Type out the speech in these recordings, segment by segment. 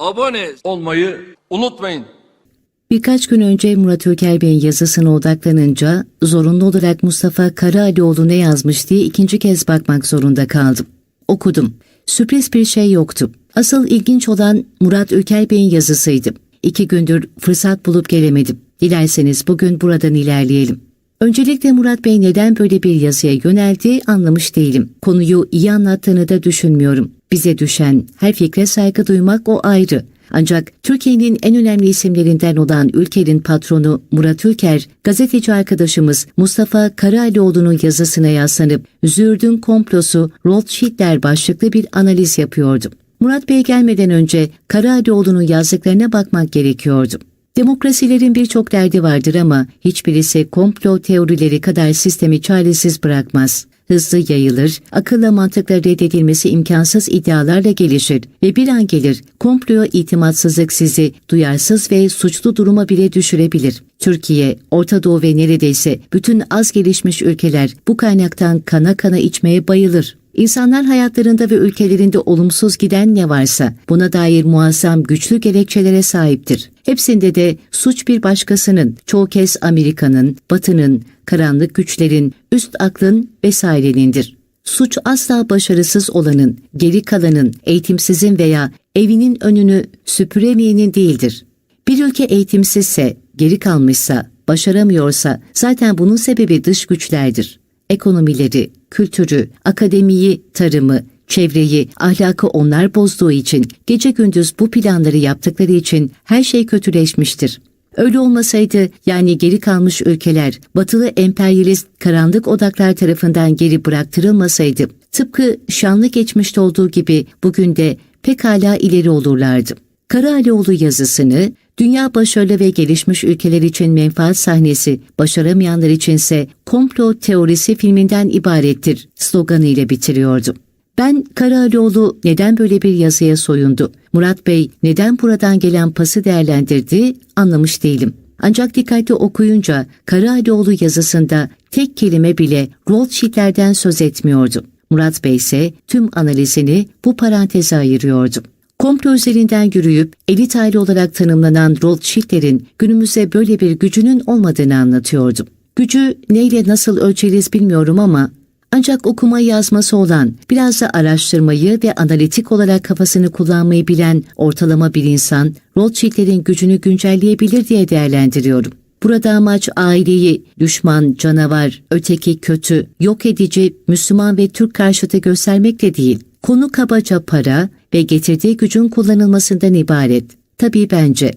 abone olmayı unutmayın. Birkaç gün önce Murat Öker Bey'in yazısına odaklanınca zorunlu olarak Mustafa Karahalioğlu ne yazmış diye ikinci kez bakmak zorunda kaldım. Okudum. Sürpriz bir şey yoktu. Asıl ilginç olan Murat Öker Bey'in yazısıydı. İki gündür fırsat bulup gelemedim. Dilerseniz bugün buradan ilerleyelim. Öncelikle Murat Bey neden böyle bir yazıya yöneldi anlamış değilim. Konuyu iyi anlattığını da düşünmüyorum. Bize düşen her fikre saygı duymak o ayrı. Ancak Türkiye'nin en önemli isimlerinden olan ülkenin patronu Murat Ülker, gazeteci arkadaşımız Mustafa Karalioğlu'nun yazısına yaslanıp Zürdün komplosu Rothschildler başlıklı bir analiz yapıyordu. Murat Bey gelmeden önce Karalioğlu'nun yazdıklarına bakmak gerekiyordu. Demokrasilerin birçok derdi vardır ama hiçbirisi komplo teorileri kadar sistemi çaresiz bırakmaz. Hızlı yayılır, akılla mantıkla reddedilmesi imkansız iddialarla gelişir ve bir an gelir komploya itimatsızlık sizi duyarsız ve suçlu duruma bile düşürebilir. Türkiye, Orta Doğu ve neredeyse bütün az gelişmiş ülkeler bu kaynaktan kana kana içmeye bayılır. İnsanlar hayatlarında ve ülkelerinde olumsuz giden ne varsa buna dair muazzam güçlü gerekçelere sahiptir. Hepsinde de suç bir başkasının, çoğu kez Amerika'nın, Batı'nın, karanlık güçlerin, üst aklın vesairenindir. Suç asla başarısız olanın, geri kalanın, eğitimsizin veya evinin önünü süpüremeyenin değildir. Bir ülke eğitimsizse, geri kalmışsa, başaramıyorsa zaten bunun sebebi dış güçlerdir. Ekonomileri, kültürü, akademiyi, tarımı, çevreyi, ahlakı onlar bozduğu için, gece gündüz bu planları yaptıkları için her şey kötüleşmiştir. Öyle olmasaydı yani geri kalmış ülkeler batılı emperyalist karanlık odaklar tarafından geri bıraktırılmasaydı tıpkı şanlı geçmişte olduğu gibi bugün de pekala ileri olurlardı. Karaalioğlu yazısını dünya başarılı ve gelişmiş ülkeler için menfaat sahnesi, başaramayanlar içinse komplo teorisi filminden ibarettir sloganıyla bitiriyordu. Ben Karaalioğlu neden böyle bir yazıya soyundu? Murat Bey neden buradan gelen pası değerlendirdi anlamış değilim. Ancak dikkatli okuyunca Karaalioğlu yazısında tek kelime bile Rothschildlerden söz etmiyordu. Murat Bey ise tüm analizini bu paranteze ayırıyordu. Komplo üzerinden yürüyüp elit aile olarak tanımlanan Rothschildlerin günümüzde böyle bir gücünün olmadığını anlatıyordu. Gücü neyle nasıl ölçeriz bilmiyorum ama ancak okuma yazması olan, biraz da araştırmayı ve analitik olarak kafasını kullanmayı bilen ortalama bir insan, Rothschildlerin gücünü güncelleyebilir diye değerlendiriyorum. Burada amaç aileyi düşman, canavar, öteki kötü, yok edici, Müslüman ve Türk karşıtı göstermek de değil. Konu kabaca para ve getirdiği gücün kullanılmasından ibaret. Tabii bence.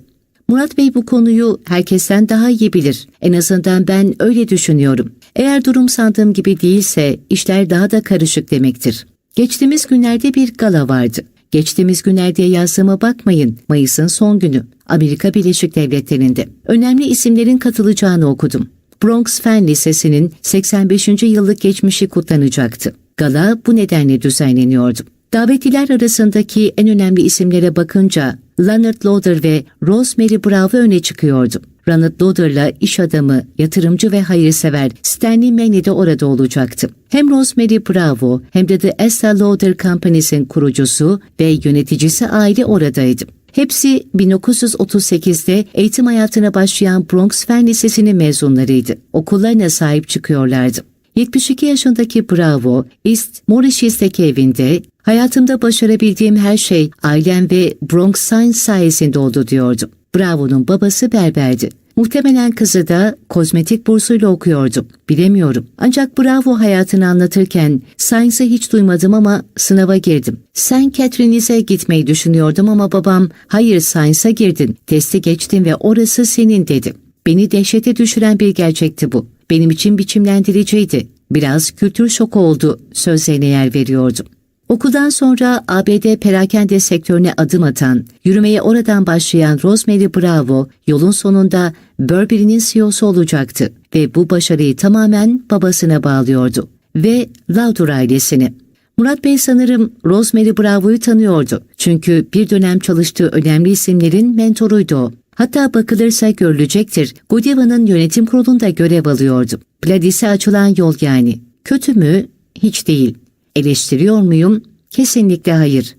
Murat Bey bu konuyu herkesten daha iyi bilir. En azından ben öyle düşünüyorum. Eğer durum sandığım gibi değilse işler daha da karışık demektir. Geçtiğimiz günlerde bir gala vardı. Geçtiğimiz günlerde yazdığıma bakmayın. Mayıs'ın son günü. Amerika Birleşik Devletleri'nde. Önemli isimlerin katılacağını okudum. Bronx Fen Lisesi'nin 85. yıllık geçmişi kutlanacaktı. Gala bu nedenle düzenleniyordu. Davetliler arasındaki en önemli isimlere bakınca Leonard Lauder ve Rosemary Bravo öne çıkıyordu. Ronald Lauder'la iş adamı, yatırımcı ve hayırsever Stanley Maney de orada olacaktı. Hem Rosemary Bravo hem de The Estee Lauder Companies'in kurucusu ve yöneticisi aile oradaydı. Hepsi 1938'de eğitim hayatına başlayan Bronx Fen Lisesi'nin mezunlarıydı. Okullarına sahip çıkıyorlardı. 72 yaşındaki Bravo, East Mauritius'taki evinde hayatımda başarabildiğim her şey ailem ve Bronx Science sayesinde oldu diyordu. Bravo'nun babası berberdi. Muhtemelen kızı da kozmetik bursuyla okuyordu. Bilemiyorum. Ancak Bravo hayatını anlatırken Science'ı hiç duymadım ama sınava girdim. Sen Catherine'ise gitmeyi düşünüyordum ama babam hayır Science'a girdin, testi geçtin ve orası senin dedi. Beni dehşete düşüren bir gerçekti bu. Benim için biçimlendiriciydi. Biraz kültür şoku oldu sözlerine yer veriyordum. Okuldan sonra ABD perakende sektörüne adım atan, yürümeye oradan başlayan Rosemary Bravo, yolun sonunda Burberry'nin CEO'su olacaktı ve bu başarıyı tamamen babasına bağlıyordu ve Lauder ailesini. Murat Bey sanırım Rosemary Bravo'yu tanıyordu. Çünkü bir dönem çalıştığı önemli isimlerin mentoruydu o. Hatta bakılırsa görülecektir. Godiva'nın yönetim kurulunda görev alıyordu. Pladis'e açılan yol yani. Kötü mü? Hiç değil. Eleştiriyor muyum? Kesinlikle hayır.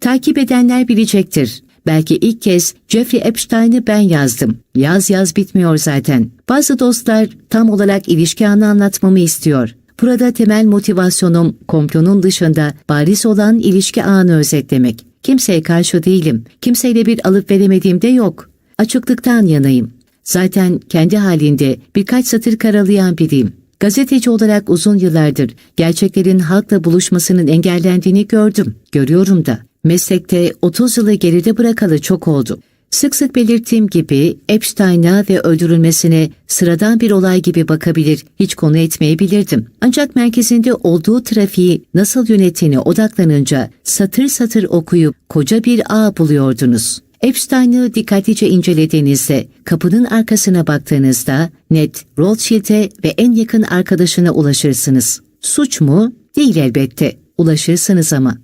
Takip edenler bilecektir. Belki ilk kez Jeffrey Epstein'ı ben yazdım. Yaz yaz bitmiyor zaten. Bazı dostlar tam olarak ilişki anı anlatmamı istiyor. Burada temel motivasyonum komplonun dışında bariz olan ilişki ağını özetlemek. Kimseye karşı değilim. Kimseyle bir alıp veremediğim de yok. Açıklıktan yanayım. Zaten kendi halinde birkaç satır karalayan biriyim. Gazeteci olarak uzun yıllardır gerçeklerin halkla buluşmasının engellendiğini gördüm, görüyorum da. Meslekte 30 yılı geride bırakalı çok oldu. Sık sık belirttiğim gibi Epstein'a ve öldürülmesine sıradan bir olay gibi bakabilir, hiç konu etmeyebilirdim. Ancak merkezinde olduğu trafiği nasıl yönettiğine odaklanınca satır satır okuyup koca bir ağ buluyordunuz. Epstein'ı dikkatlice incelediğinizde, kapının arkasına baktığınızda net Rothschild'e ve en yakın arkadaşına ulaşırsınız. Suç mu? Değil elbette. Ulaşırsınız ama.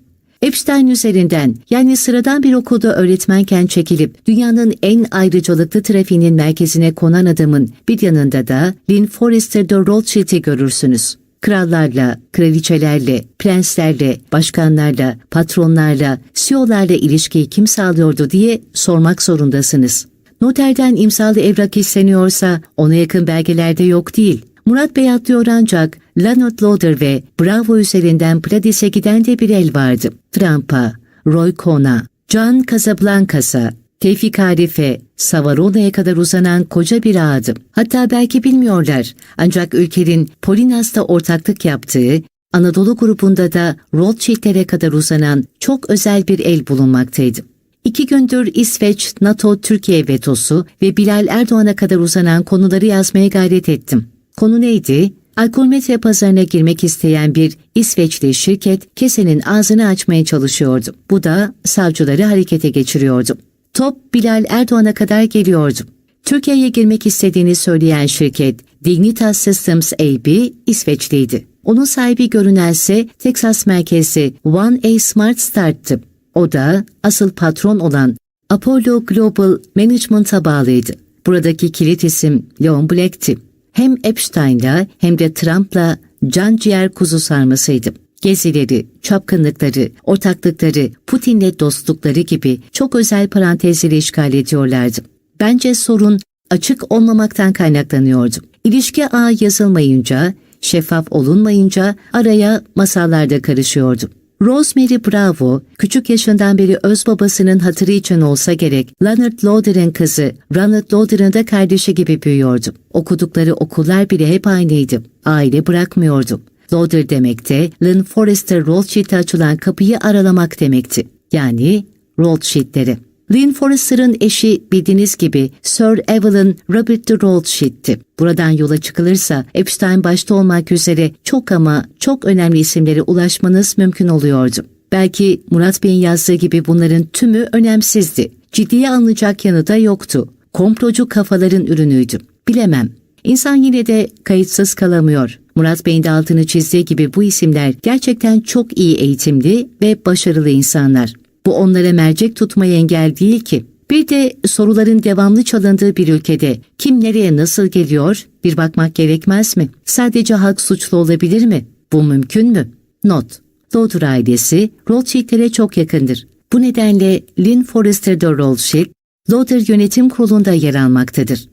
Epstein üzerinden yani sıradan bir okulda öğretmenken çekilip dünyanın en ayrıcalıklı trafiğinin merkezine konan adamın bir yanında da Lynn Forrester de Rothschild'i görürsünüz. Krallarla, kraliçelerle, prenslerle, başkanlarla, patronlarla, CEO'larla ilişkiyi kim sağlıyordu diye sormak zorundasınız. Noterden imzalı evrak isteniyorsa ona yakın belgelerde yok değil. Murat Bey atlıyor ancak Leonard Lauder ve Bravo üzerinden Pladis'e giden de bir el vardı. Trump'a, Roy Cohn'a, John Casablancas'a, Tevfik Arif'e, Savarona'ya kadar uzanan koca bir ağdı. Hatta belki bilmiyorlar ancak ülkenin Polinas'ta ortaklık yaptığı, Anadolu grubunda da Rothschild'lere kadar uzanan çok özel bir el bulunmaktaydı. İki gündür İsveç, NATO, Türkiye vetosu ve Bilal Erdoğan'a kadar uzanan konuları yazmaya gayret ettim. Konu neydi? Alkolmetre pazarına girmek isteyen bir İsveçli şirket kesenin ağzını açmaya çalışıyordu. Bu da savcıları harekete geçiriyordu. Top Bilal Erdoğan'a kadar geliyordu. Türkiye'ye girmek istediğini söyleyen şirket Dignitas Systems AB İsveçliydi. Onun sahibi görünense Texas merkezli One A Smart Start'tı. O da asıl patron olan Apollo Global Management'a bağlıydı. Buradaki kilit isim Leon Black'ti. Hem Epstein'la hem de Trump'la can ciğer kuzu sarmasıydı. Gezileri, çapkınlıkları, ortaklıkları, Putin'le dostlukları gibi çok özel parantezleri işgal ediyorlardı. Bence sorun açık olmamaktan kaynaklanıyordu. İlişki ağı yazılmayınca, şeffaf olunmayınca araya masallarda karışıyordu. Rosemary Bravo, küçük yaşından beri öz babasının hatırı için olsa gerek Leonard Lauder'ın kızı, Ronald Lauder'ın da kardeşi gibi büyüyordu. Okudukları okullar bile hep aynıydı. Aile bırakmıyordu. Lauder demek de Lynn Forrester Rothschild'e açılan kapıyı aralamak demekti. Yani Rothschild'leri. Lynn Forrester'ın eşi bildiğiniz gibi Sir Evelyn Robert de Rothschild'ti. Buradan yola çıkılırsa Epstein başta olmak üzere çok ama çok önemli isimlere ulaşmanız mümkün oluyordu. Belki Murat Bey'in yazdığı gibi bunların tümü önemsizdi. Ciddiye alınacak yanı da yoktu. Komplocu kafaların ürünüydü. Bilemem. İnsan yine de kayıtsız kalamıyor. Murat Bey'in de altını çizdiği gibi bu isimler gerçekten çok iyi eğitimli ve başarılı insanlar. Bu onlara mercek tutmaya engel değil ki. Bir de soruların devamlı çalındığı bir ülkede kim nereye nasıl geliyor bir bakmak gerekmez mi? Sadece halk suçlu olabilir mi? Bu mümkün mü? Not. Lauder ailesi Rothschild'lere çok yakındır. Bu nedenle Lynn Forrester de Rothschild, Lauder yönetim kurulunda yer almaktadır.